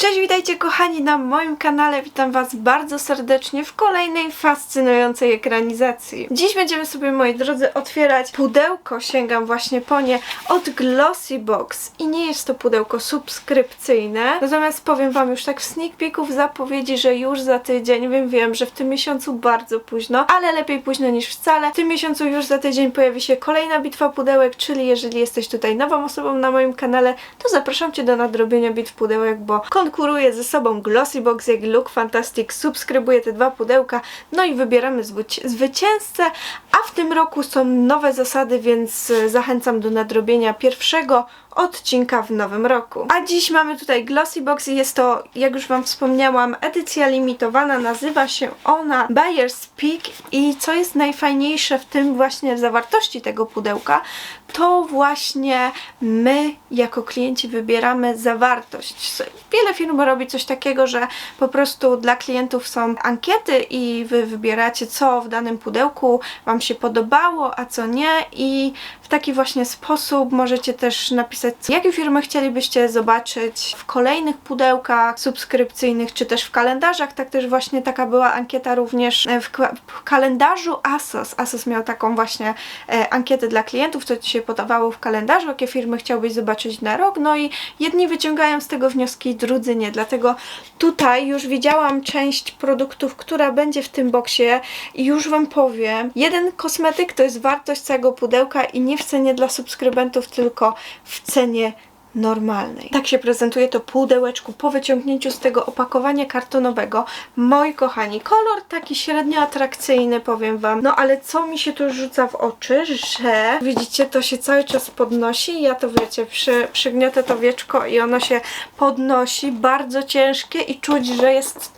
Cześć, witajcie kochani na moim kanale. Witam Was bardzo serdecznie w kolejnej fascynującej ekranizacji. Dziś będziemy sobie, moi drodzy, otwierać pudełko, sięgam właśnie po nie, od Glossy Box. I nie jest to pudełko subskrypcyjne, natomiast powiem Wam już tak w sneak peeku w zapowiedzi, że już za tydzień, wiem, wiem, że w tym miesiącu bardzo późno, ale lepiej późno niż wcale. W tym miesiącu już za tydzień pojawi się kolejna bitwa pudełek, czyli jeżeli jesteś tutaj nową osobą na moim kanale, to zapraszam Cię do nadrobienia bitw pudełek, bo konkuruje ze sobą Glossy Box, jak i Look Fantastic. Subskrybuję te dwa pudełka, no i wybieramy zwyci- zwycięzcę. A w tym roku są nowe zasady, więc e, zachęcam do nadrobienia pierwszego odcinka w nowym roku. A dziś mamy tutaj Glossy Box i jest to, jak już Wam wspomniałam, edycja limitowana. Nazywa się ona Buyer's Peak i co jest najfajniejsze w tym właśnie w zawartości tego pudełka, to właśnie my jako klienci wybieramy zawartość. Wiele firm robi coś takiego, że po prostu dla klientów są ankiety i wy wybieracie co w danym pudełku Wam się podobało, a co nie i w taki właśnie sposób możecie też napisać, jakie firmy chcielibyście zobaczyć w kolejnych pudełkach subskrypcyjnych, czy też w kalendarzach. Tak też właśnie taka była ankieta również e, w, w kalendarzu ASOS. ASOS miał taką właśnie e, ankietę dla klientów, co Ci się podobało w kalendarzu, jakie firmy chciałbyś zobaczyć na rok. No i jedni wyciągają z tego wnioski, drudzy nie. Dlatego tutaj już widziałam część produktów, która będzie w tym boksie i już Wam powiem, jeden kosmetyk to jest wartość całego pudełka i nie w cenie dla subskrybentów, tylko w cenie normalnej. Tak się prezentuje to pudełeczku po wyciągnięciu z tego opakowania kartonowego. Moi kochani, kolor taki średnio atrakcyjny, powiem Wam. No ale co mi się tu rzuca w oczy, że widzicie, to się cały czas podnosi. Ja to wiecie, przy, przygniotę to wieczko i ono się podnosi. Bardzo ciężkie i czuć, że jest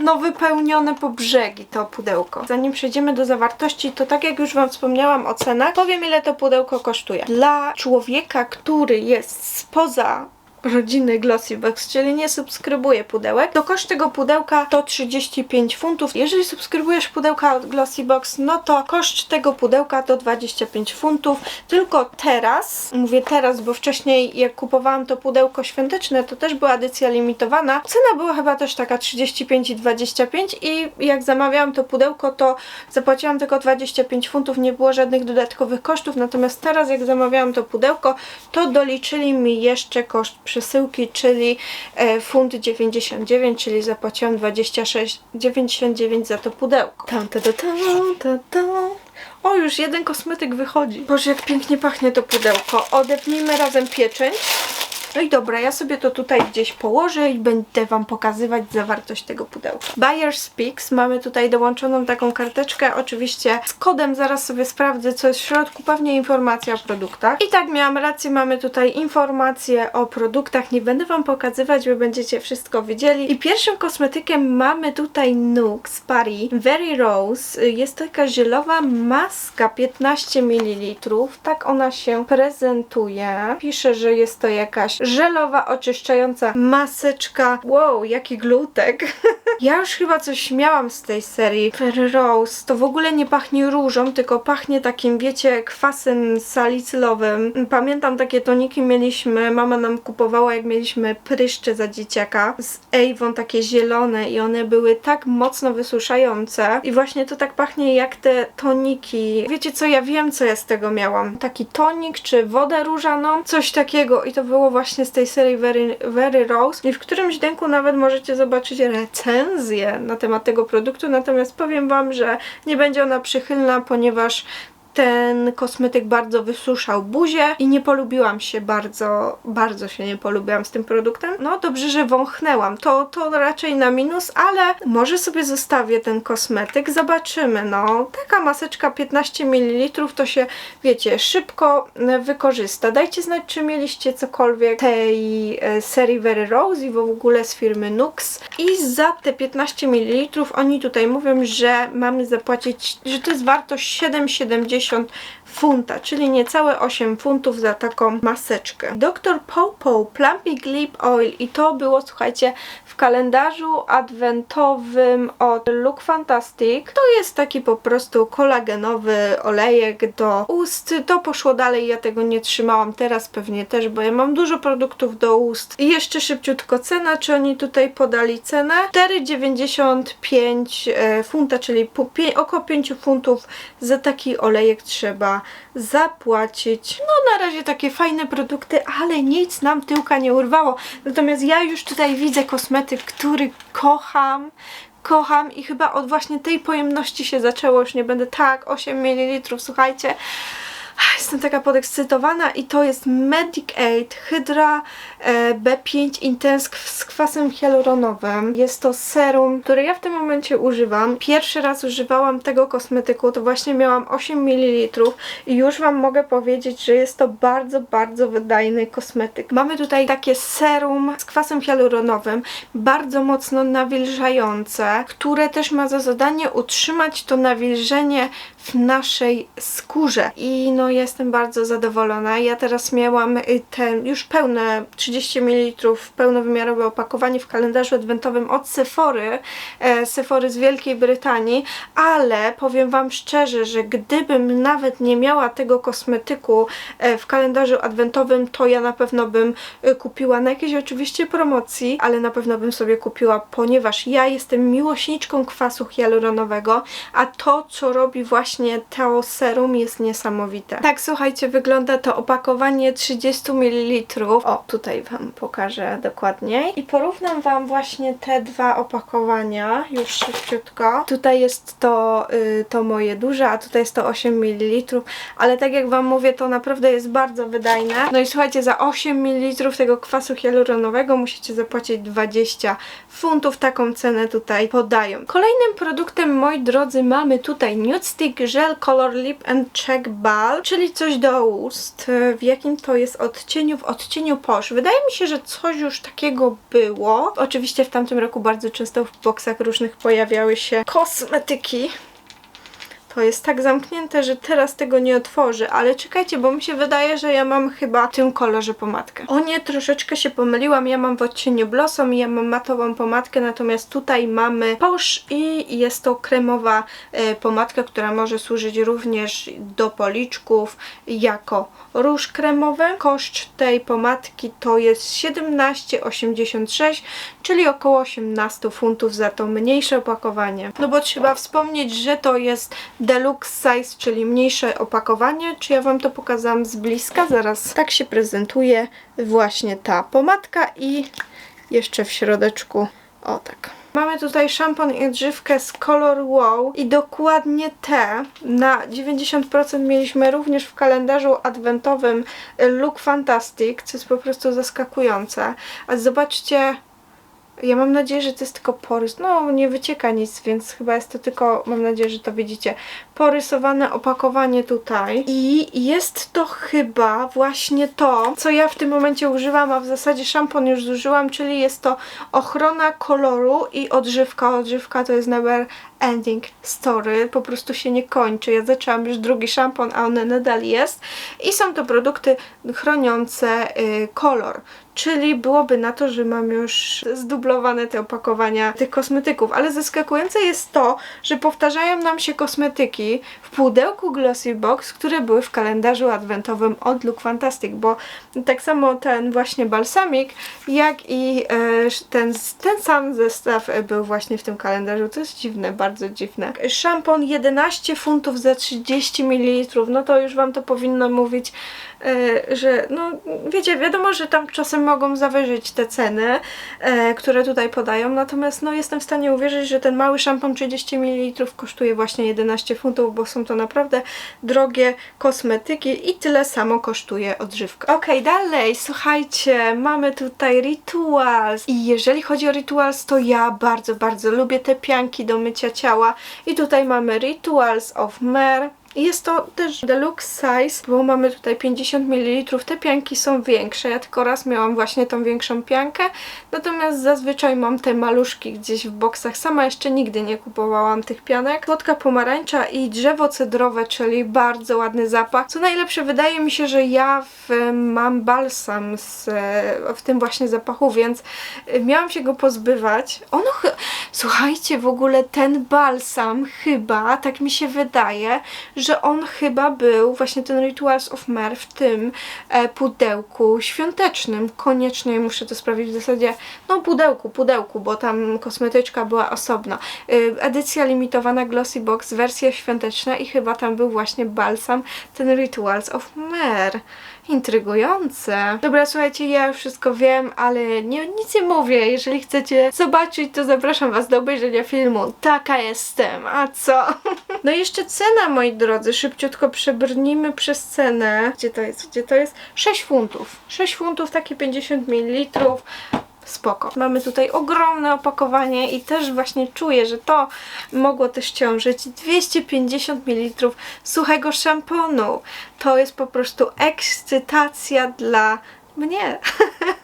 no wypełnione po brzegi to pudełko. Zanim przejdziemy do zawartości, to tak jak już Wam wspomniałam o cenach, powiem ile to pudełko kosztuje. Dla człowieka, który jest spoza rodziny Glossy Box, czyli nie subskrybuje pudełek, to koszt tego pudełka to 35 funtów. Jeżeli subskrybujesz pudełka od Glossy Box, no to koszt tego pudełka to 25 funtów. Tylko teraz, mówię teraz, bo wcześniej jak kupowałam to pudełko świąteczne, to też była edycja limitowana. Cena była chyba też taka 35 i 25 i jak zamawiałam to pudełko, to zapłaciłam tylko 25 funtów, nie było żadnych dodatkowych kosztów, natomiast teraz jak zamawiałam to pudełko, to doliczyli mi jeszcze koszt przesyłki, czyli e, funt 99, czyli zapłaciłam 26,99 za to pudełko. Tam, ta, ta, ta, ta, ta. O, już jeden kosmetyk wychodzi. Boże, jak pięknie pachnie to pudełko. Odepnijmy razem pieczęć. No i dobra, ja sobie to tutaj gdzieś położę i będę Wam pokazywać zawartość tego pudełka. Buyer's Picks. Mamy tutaj dołączoną taką karteczkę, oczywiście z kodem, zaraz sobie sprawdzę co jest w środku, pewnie informacja o produktach. I tak miałam rację, mamy tutaj informacje o produktach, nie będę Wam pokazywać, bo będziecie wszystko widzieli. I pierwszym kosmetykiem mamy tutaj Nux Paris Very Rose. Jest to taka żelowa maska 15 ml. Tak ona się prezentuje. Pisze, że jest to jakaś żelowa, oczyszczająca maseczka. Wow, jaki glutek. ja już chyba coś miałam z tej serii. Very Rose. To w ogóle nie pachnie różą, tylko pachnie takim, wiecie, kwasem salicylowym. Pamiętam takie toniki mieliśmy, mama nam kupowała jak mieliśmy pryszcze za dzieciaka z Avon, takie zielone i one były tak mocno wysuszające i właśnie to tak pachnie jak te toniki. Wiecie co, ja wiem co ja z tego miałam. Taki tonik czy wodę różaną, coś takiego i to było właśnie z tej serii Very, Very Rose i w którymś dęku nawet możecie zobaczyć recenzję na temat tego produktu, natomiast powiem Wam, że nie będzie ona przychylna, ponieważ ten kosmetyk bardzo wysuszał buzię i nie polubiłam się bardzo, bardzo się nie polubiłam z tym produktem. No dobrze, że wąchnęłam. To, to raczej na minus, ale może sobie zostawię ten kosmetyk. Zobaczymy, no. Taka maseczka 15 ml to się, wiecie, szybko e, wykorzysta. Dajcie znać, czy mieliście cokolwiek tej e, serii Very Rose i w ogóle z firmy Nux. I za te 15 ml oni tutaj mówią, że mamy zapłacić, że to jest wartość 7,70 Foundation funta, czyli niecałe 8 funtów za taką maseczkę. Dr. Popo Plumpy Lip Oil i to było, słuchajcie, w kalendarzu adwentowym od Look Fantastic. To jest taki po prostu kolagenowy olejek do ust. To poszło dalej, ja tego nie trzymałam teraz pewnie też, bo ja mam dużo produktów do ust. I jeszcze szybciutko cena, czy oni tutaj podali cenę? 4,95 e, funta, czyli około 5 funtów za taki olejek trzeba zapłacić. No na razie takie fajne produkty, ale nic nam tyłka nie urwało. Natomiast ja już tutaj widzę kosmetyk, który kocham. Kocham i chyba od właśnie tej pojemności się zaczęło, już nie będę tak, 8 ml, słuchajcie. Jestem taka podekscytowana i to jest Medic Aid Hydra e, B5 Intense z kwasem hialuronowym. Jest to serum, które ja w tym momencie używam. Pierwszy raz używałam tego kosmetyku, to właśnie miałam 8 ml i już Wam mogę powiedzieć, że jest to bardzo, bardzo wydajny kosmetyk. Mamy tutaj takie serum z kwasem hialuronowym, bardzo mocno nawilżające, które też ma za zadanie utrzymać to nawilżenie w naszej skórze. I no jestem bardzo zadowolona. Ja teraz miałam y, ten już pełne 30 ml pełnowymiarowe opakowanie w kalendarzu adwentowym od Sephory, e, Sephory z Wielkiej Brytanii, ale powiem Wam szczerze, że gdybym nawet nie miała tego kosmetyku e, w kalendarzu adwentowym, to ja na pewno bym y, kupiła na jakiejś oczywiście promocji, ale na pewno bym sobie kupiła, ponieważ ja jestem miłośniczką kwasu hialuronowego, a to, co robi właśnie to serum jest niesamowite. Tak, słuchajcie, wygląda to opakowanie 30 ml. O, tutaj Wam pokażę dokładniej. I porównam Wam właśnie te dwa opakowania, już szybciutko. Tutaj jest to, y, to moje duże, a tutaj jest to 8 ml, ale tak jak Wam mówię, to naprawdę jest bardzo wydajne. No i słuchajcie, za 8 ml tego kwasu hialuronowego musicie zapłacić 20 funtów. Taką cenę tutaj podają. Kolejnym produktem, moi drodzy, mamy tutaj Nude Stick Gel Color Lip and Cheek Ball, czyli coś do ust. W jakim to jest odcieniu? W odcieniu Posh. Wydaje mi się, że coś już takiego było. Oczywiście w tamtym roku bardzo często w boksach różnych pojawiały się kosmetyki. To jest tak zamknięte, że teraz tego nie otworzę, ale czekajcie, bo mi się wydaje, że ja mam chyba w tym kolorze pomadkę. O nie, troszeczkę się pomyliłam, ja mam w odcieniu Blossom i ja mam matową pomadkę, natomiast tutaj mamy Posh i jest to kremowa e, pomadka, która może służyć również do policzków jako róż kremowy. Koszt tej pomadki to jest 17,86, czyli około 18 funtów za to mniejsze opakowanie. No bo trzeba wspomnieć, że to jest deluxe size, czyli mniejsze opakowanie. Czy ja Wam to pokazałam z bliska? Zaraz tak się prezentuje właśnie ta pomadka i jeszcze w środeczku o tak. Mamy tutaj szampon i odżywkę z Color Wow i dokładnie te na 90% mieliśmy również w kalendarzu adwentowym Look Fantastic, co jest po prostu zaskakujące. A zobaczcie, ja mam nadzieję, że to jest tylko porys. No, nie wycieka nic, więc chyba jest to tylko, mam nadzieję, że to widzicie, porysowane opakowanie tutaj. I jest to chyba właśnie to, co ja w tym momencie używam, a w zasadzie szampon już zużyłam, czyli jest to ochrona koloru i odżywka. Odżywka to jest never ending story, po prostu się nie kończy. Ja zaczęłam już drugi szampon, a on nadal jest. I są to produkty chroniące y, kolor. Czyli byłoby na to, że mam już zdublowane te opakowania tych kosmetyków. Ale zaskakujące jest to, że powtarzają nam się kosmetyki w pudełku Glossy Box, które były w kalendarzu adwentowym od Look Fantastic, bo tak samo ten właśnie balsamik, jak i e, ten, ten sam zestaw e, był właśnie w tym kalendarzu. To jest dziwne, bardzo dziwne. Szampon 11 funtów za 30 ml, no to już Wam to powinno mówić, e, że no wiecie, wiadomo, że tam czasem mogą zawyżyć te ceny, które tutaj podają, natomiast no jestem w stanie uwierzyć, że ten mały szampon 30 ml kosztuje właśnie 11 funtów, bo są to naprawdę drogie kosmetyki i tyle samo kosztuje odżywka. Ok, dalej, słuchajcie, mamy tutaj Rituals i jeżeli chodzi o Rituals, to ja bardzo, bardzo lubię te pianki do mycia ciała. I tutaj mamy Rituals of Mer Jest to też deluxe size, bo mamy tutaj 50 ml. Te pianki są większe. Ja tylko raz miałam właśnie tą większą piankę. Natomiast zazwyczaj mam te maluszki gdzieś w boksach. Sama jeszcze nigdy nie kupowałam tych pianek. Słodka pomarańcza i drzewo cedrowe, czyli bardzo ładny zapach. Co najlepsze, wydaje mi się, że ja w, mam balsam z, w tym właśnie zapachu, więc miałam się go pozbywać. Ono, słuchajcie, w ogóle ten balsam chyba, tak mi się wydaje, że on chyba był, właśnie ten Rituals of Mer w tym e, pudełku świątecznym. Koniecznie muszę to sprawdzić w zasadzie, no pudełku, pudełku, bo tam kosmetyczka była osobno. Y, edycja limitowana Glossy Box, wersja świąteczna i chyba tam był właśnie balsam, ten Rituals of Mer. Intrygujące. Dobra, słuchajcie, ja już wszystko wiem, ale nie, nic nie mówię. Jeżeli chcecie zobaczyć, to zapraszam Was do obejrzenia filmu. Taka jestem, a co? No i jeszcze cena, moi drodzy. Szybciutko przebrnijmy przez cenę. Gdzie to jest? Gdzie to jest? 6 funtów. 6 funtów, takie 50 ml. Spoko. Mamy tutaj ogromne opakowanie i też właśnie czuję, że to mogło też ciążyć. 250 ml suchego szamponu. To jest po prostu ekscytacja dla mnie.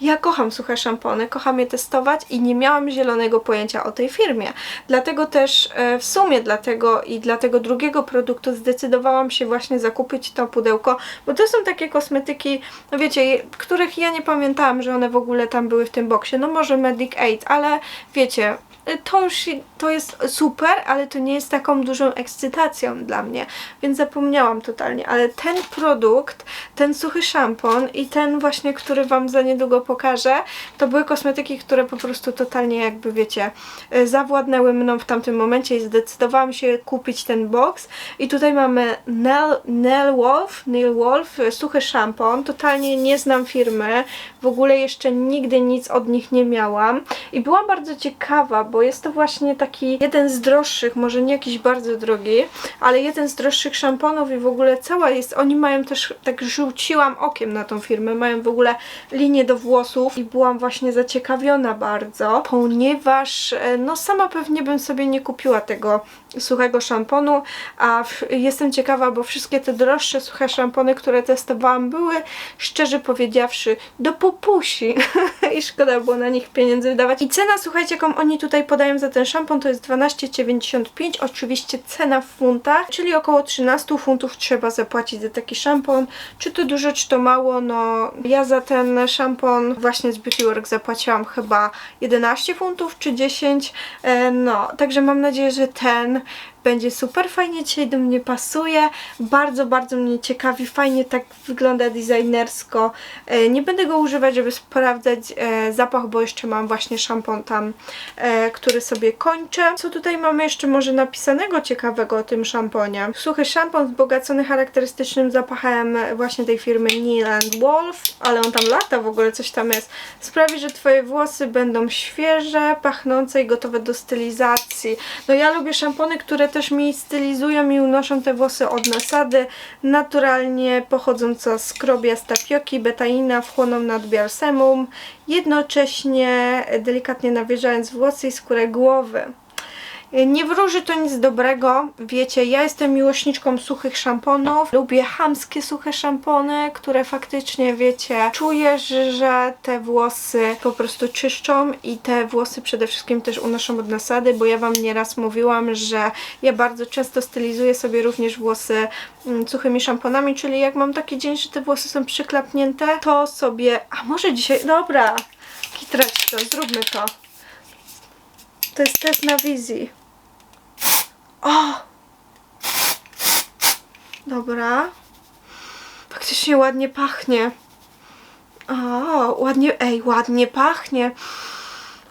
Ja kocham suche szampony, kocham je testować i nie miałam zielonego pojęcia o tej firmie. Dlatego też e, w sumie dlatego i dla tego drugiego produktu zdecydowałam się właśnie zakupić to pudełko, bo to są takie kosmetyki, no wiecie, których ja nie pamiętałam, że one w ogóle tam były w tym boksie. No może Medic 8, ale wiecie, to już to jest super, ale to nie jest taką dużą ekscytacją dla mnie, więc zapomniałam totalnie, ale ten produkt, ten suchy szampon i ten właśnie, który Wam za niedługo pokażę, to były kosmetyki, które po prostu totalnie jakby wiecie, y, zawładnęły mną w tamtym momencie i zdecydowałam się kupić ten box. I tutaj mamy Nell, Nell Wolf, Neil Wolf, y, suchy szampon, totalnie nie znam firmy, w ogóle jeszcze nigdy nic od nich nie miałam. I byłam bardzo ciekawa, bo jest to właśnie taki jeden z droższych, może nie jakiś bardzo drogi, ale jeden z droższych szamponów i w ogóle cała jest, oni mają też, tak rzuciłam okiem na tą firmę, mają w ogóle linię do włosów i byłam właśnie zaciekawiona bardzo, ponieważ e, no sama pewnie bym sobie nie kupiła tego suchego szamponu, a w, jestem ciekawa, bo wszystkie te droższe suche szampony, które testowałam były, szczerze powiedziawszy, do popusi i szkoda było na nich pieniędzy wydawać. I cena, słuchajcie, jaką oni tutaj podają za ten szampon, to jest 12,95, oczywiście cena w funtach, czyli około 13 funtów trzeba zapłacić za taki szampon. Czy to dużo, czy to mało, no ja za ten szampon właśnie z Beauty Work zapłaciłam chyba 11 funtów, czy 10, e, no, także mam nadzieję, że ten będzie super fajnie dzisiaj do mnie pasuje. Bardzo, bardzo mnie ciekawi. Fajnie tak wygląda designersko. E, Nie będę go używać, żeby sprawdzać e, zapach, bo jeszcze mam właśnie szampon tam, e, który sobie kończę. Co tutaj mamy jeszcze może napisanego ciekawego o tym szamponie? Suchy szampon wzbogacony charakterystycznym zapachem właśnie tej firmy Neil Wolf, ale on tam lata w ogóle, coś tam jest. Sprawi, że Twoje włosy będą świeże, pachnące i gotowe do stylizacji. No ja lubię szampony, które też mi stylizują i unoszą te włosy od nasady, naturalnie pochodząca z krobia z tapioki, betaina, wchłoną nadmiar semum, jednocześnie delikatnie nawilżając włosy i skórę głowy. Nie wróży to nic dobrego. Wiecie, ja jestem miłośniczką suchych szamponów. Lubię chamskie suche szampony, które faktycznie, wiecie, czujesz, że te włosy po prostu czyszczą i te włosy przede wszystkim też unoszą od nasady, bo ja Wam nieraz mówiłam, że ja bardzo często stylizuję sobie również włosy mm, suchymi szamponami, czyli jak mam taki dzień, że te włosy są przyklapnięte, to sobie... A może dzisiaj... Dobra, kitrać to, zróbmy to. To jest test na wizji. O! Dobra. Faktycznie ładnie pachnie. O, ładnie, ej, ładnie pachnie.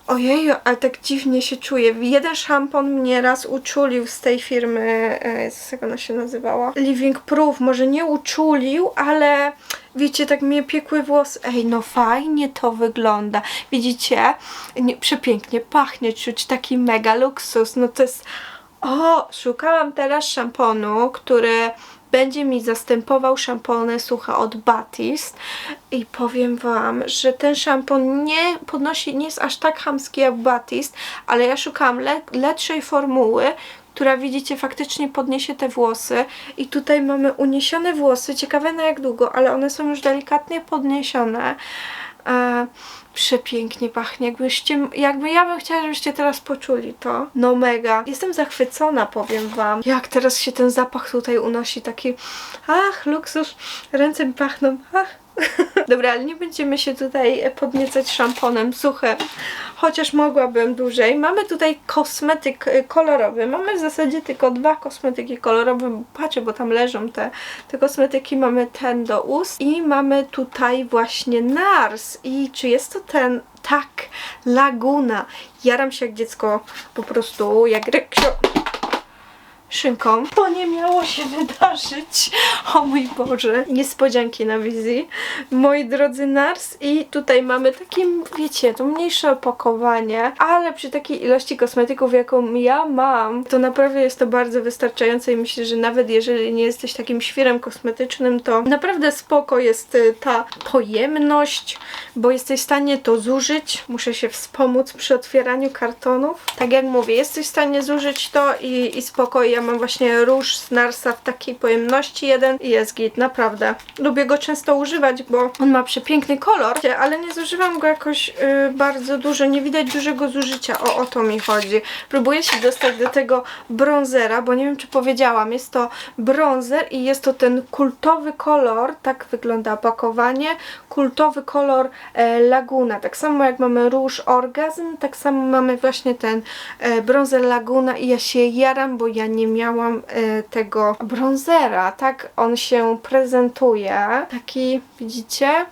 Ojeju, ale tak dziwnie się czuję. Jeden szampon mnie raz uczulił z tej firmy, e, jak ona się nazywała? Living Proof. Może nie uczulił, ale wiecie, tak mnie piekły włosy. Ej, no fajnie to wygląda. Widzicie? Nie, przepięknie pachnie, czuć taki mega luksus. No to jest... O, szukałam teraz szamponu, który będzie mi zastępował szampony suche od Batiste. I powiem Wam, że ten szampon nie podnosi, nie jest aż tak chamski jak Batiste, ale ja szukałam le lepszej formuły, która widzicie faktycznie podniesie te włosy. I tutaj mamy uniesione włosy, ciekawe na jak długo, ale one są już delikatnie podniesione. E, przepięknie pachnie, jakbyście, jakby ja bym chciała, żebyście teraz poczuli to. No mega. Jestem zachwycona, powiem wam. Jak teraz się ten zapach tutaj unosi, taki ach, luksus, ręce mi pachną, ach. Dobra, ale nie będziemy się tutaj podniecać szamponem suchym, chociaż mogłabym dłużej. Mamy tutaj kosmetyk y, kolorowy. Mamy w zasadzie tylko dwa kosmetyki kolorowe. Patrzę, bo tam leżą te, te kosmetyki. Mamy ten do ust i mamy tutaj właśnie NARS. I czy jest to ten? Tak, Laguna. Jaram się jak dziecko, po prostu jak reksio szynką. To nie miało się wydarzyć. O mój Boże. Niespodzianki na wizji. Moi drodzy Nars i tutaj mamy takie, wiecie, to mniejsze opakowanie, ale przy takiej ilości kosmetyków, jaką ja mam, to naprawdę jest to bardzo wystarczające i myślę, że nawet jeżeli nie jesteś takim świrem kosmetycznym, to naprawdę spoko jest y, ta pojemność, bo jesteś w stanie to zużyć. Muszę się wspomóc przy otwieraniu kartonów. Tak jak mówię, jesteś w stanie zużyć to i, i spoko. Ja mam właśnie róż z Narsa w takiej pojemności jeden i jest git, naprawdę. Lubię go często używać, bo on ma przepiękny kolor, ale nie zużywam go jakoś y, bardzo dużo, nie widać dużego zużycia, o, o to mi chodzi. Próbuję się dostać do tego bronzera, bo nie wiem czy powiedziałam, jest to bronzer i jest to ten kultowy kolor, tak wygląda opakowanie, kultowy kolor e, Laguna. Tak samo jak mamy róż Orgazm, tak samo mamy właśnie ten e, bronzer Laguna i ja się jaram, bo ja nie miałam e, tego bronzera. Tak on się prezentuje. Taki, widzicie?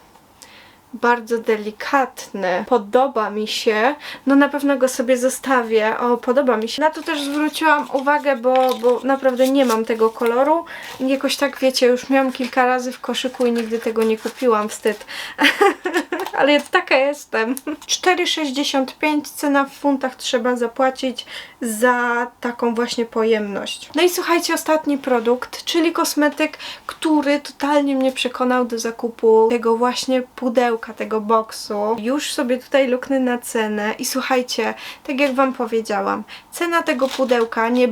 bardzo delikatny. Podoba mi się. No na pewno go sobie zostawię. O, podoba mi się. Na to też zwróciłam uwagę, bo, bo naprawdę nie mam tego koloru. Jakoś tak, wiecie, już miałam kilka razy w koszyku i nigdy tego nie kupiłam. Wstyd. Ale taka jestem. 4,65 cena w funtach trzeba zapłacić za taką właśnie pojemność. No i słuchajcie, ostatni produkt, czyli kosmetyk, który totalnie mnie przekonał do zakupu tego właśnie pudełka, tego boksu. Już sobie tutaj luknę na cenę i słuchajcie, tak jak Wam powiedziałam, cena tego pudełka nie,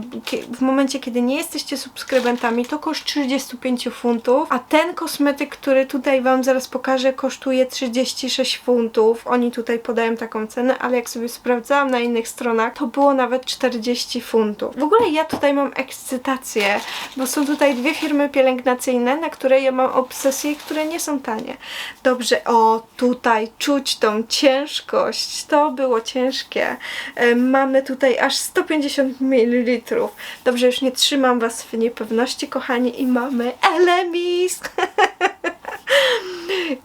w momencie, kiedy nie jesteście subskrybentami, to koszt 35 funtów, a ten kosmetyk, który tutaj Wam zaraz pokażę, kosztuje 36 funtów. Oni tutaj podają taką cenę, ale jak sobie sprawdzałam na innych stronach, to było nawet 40 funtów. W ogóle ja tutaj mam ekscytację, bo są tutaj dwie firmy pielęgnacyjne, na które ja mam obsesję, które nie są tanie. Dobrze, o tutaj czuć tą ciężkość. To było ciężkie. E, mamy tutaj aż 150 ml. Dobrze, już nie trzymam Was w niepewności, kochani, i mamy Elemis.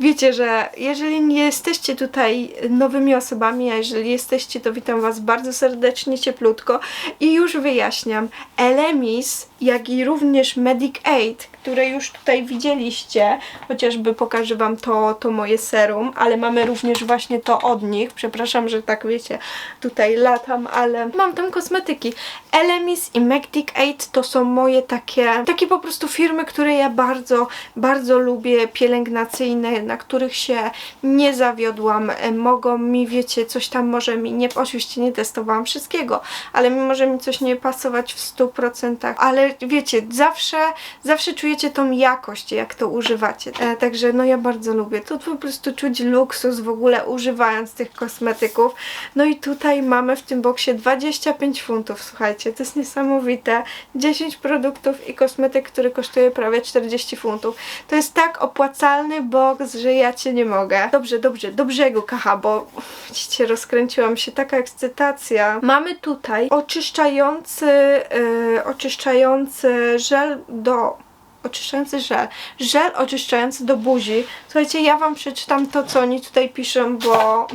Wiecie, że jeżeli nie jesteście tutaj nowymi osobami, a jeżeli jesteście, to witam Was bardzo serdecznie, cieplutko i już wyjaśniam. Elemis, jak i również Medic Aid, które już tutaj widzieliście, chociażby pokażę Wam to, to moje serum, ale mamy również właśnie to od nich. Przepraszam, że tak wiecie, tutaj latam, ale mam tam kosmetyki. Elemis i Medic Aid to są moje takie, takie po prostu firmy, które ja bardzo, bardzo lubię, na których się nie zawiodłam. E, Mogą mi, wiecie, coś tam może mi nie, oczywiście nie testowałam wszystkiego, ale może mi coś nie pasować w 100%, ale wiecie, zawsze, zawsze czujecie tą jakość, jak to używacie. E, także no ja bardzo lubię. Tu po prostu czuć luksus w ogóle używając tych kosmetyków. No i tutaj mamy w tym boksie 25 funtów, słuchajcie, to jest niesamowite. 10 produktów i kosmetyk, który kosztuje prawie 40 funtów. To jest tak opłacalny boks, że ja cię nie mogę. Dobrze, dobrze, do brzegu, kacha, bo widzicie, rozkręciłam się, taka ekscytacja. Mamy tutaj oczyszczający, yy, oczyszczający żel do oczyszczający żel. Żel oczyszczający do buzi. Słuchajcie, ja Wam przeczytam to, co oni tutaj piszą, bo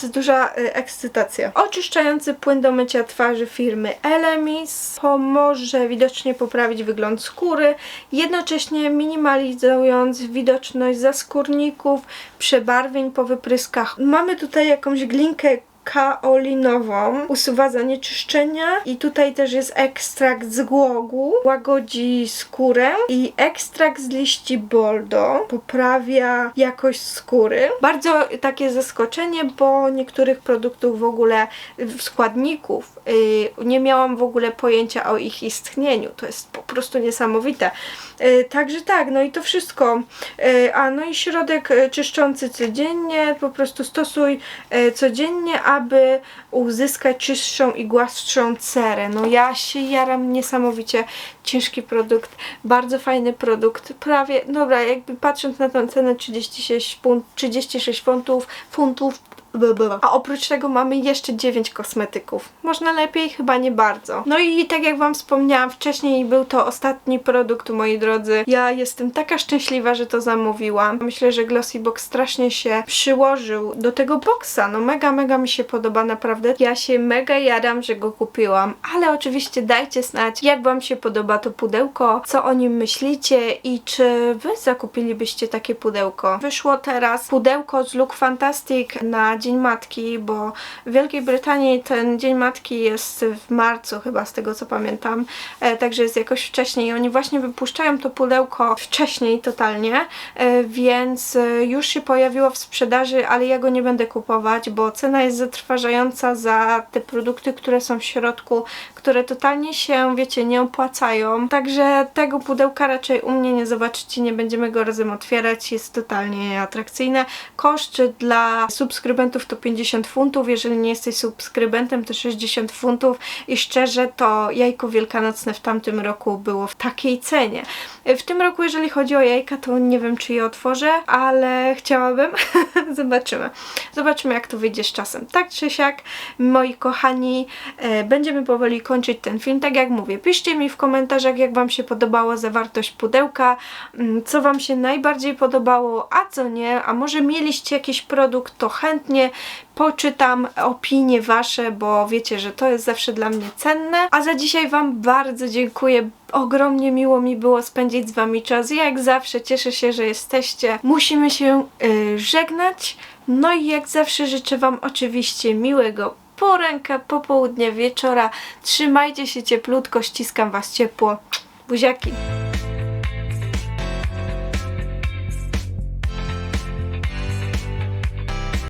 to duża y, ekscytacja. Oczyszczający płyn do mycia twarzy firmy Elemis pomoże widocznie poprawić wygląd skóry, jednocześnie minimalizując widoczność zaskórników, przebarwień po wypryskach. Mamy tutaj jakąś glinkę kaolinową. Usuwa zanieczyszczenia i tutaj też jest ekstrakt z głogu, łagodzi skórę i ekstrakt z liści boldo poprawia jakość skóry. Bardzo takie zaskoczenie, bo niektórych produktów w ogóle składników yy, nie miałam w ogóle pojęcia o ich istnieniu. To jest po prostu niesamowite. Yy, także tak, no i to wszystko. Yy, a no i środek czyszczący codziennie, po prostu stosuj codziennie, aby uzyskać czystszą i głaszczą cerę. No ja się jaram niesamowicie. Ciężki produkt, bardzo fajny produkt. Prawie, dobra, jakby patrząc na tę cenę 36, funt, 36 funtów, funtów. A oprócz tego mamy jeszcze 9 kosmetyków. Można lepiej? Chyba nie bardzo. No i tak jak Wam wspomniałam wcześniej, był to ostatni produkt, moi drodzy. Ja jestem taka szczęśliwa, że to zamówiłam. Myślę, że Glossy Box strasznie się przyłożył do tego boxa. No mega, mega mi się podoba, naprawdę. Ja się mega jadam, że go kupiłam. Ale oczywiście dajcie znać, jak Wam się podoba to pudełko, co o nim myślicie i czy Wy zakupilibyście takie pudełko. Wyszło teraz pudełko z Look Fantastic na Dzień Matki, bo w Wielkiej Brytanii ten Dzień Matki jest w marcu chyba, z tego co pamiętam, e, także jest jakoś wcześniej. Oni właśnie wypuszczają to pudełko wcześniej totalnie, e, więc e, już się pojawiło w sprzedaży, ale ja go nie będę kupować, bo cena jest zatrważająca za te produkty, które są w środku, które totalnie się, wiecie, nie opłacają. Także tego pudełka raczej u mnie nie zobaczycie, nie będziemy go razem otwierać, jest totalnie atrakcyjne. Koszt dla subskrybentów to 50 funtów, jeżeli nie jesteś subskrybentem to 60 funtów i szczerze to jajko wielkanocne w tamtym roku było w takiej cenie. W tym roku jeżeli chodzi o jajka to nie wiem czy je otworzę, ale chciałabym. Zobaczymy. Zobaczymy jak to wyjdzie z czasem. Tak czy siak, moi kochani, e, będziemy powoli kończyć ten film. Tak jak mówię, piszcie mi w komentarzach jak Wam się podobała zawartość pudełka, mm, co Wam się najbardziej podobało, a co nie, a może mieliście jakiś produkt, to chętnie poczytam opinie Wasze, bo wiecie, że to jest zawsze dla mnie cenne. A za dzisiaj Wam bardzo dziękuję. Ogromnie miło mi było spędzić z Wami czas. Ja jak zawsze cieszę się, że jesteście. Musimy się y, żegnać. No i jak zawsze życzę Wam oczywiście miłego poranka, popołudnia, wieczora. Trzymajcie się cieplutko, ściskam Was ciepło. Buziaki.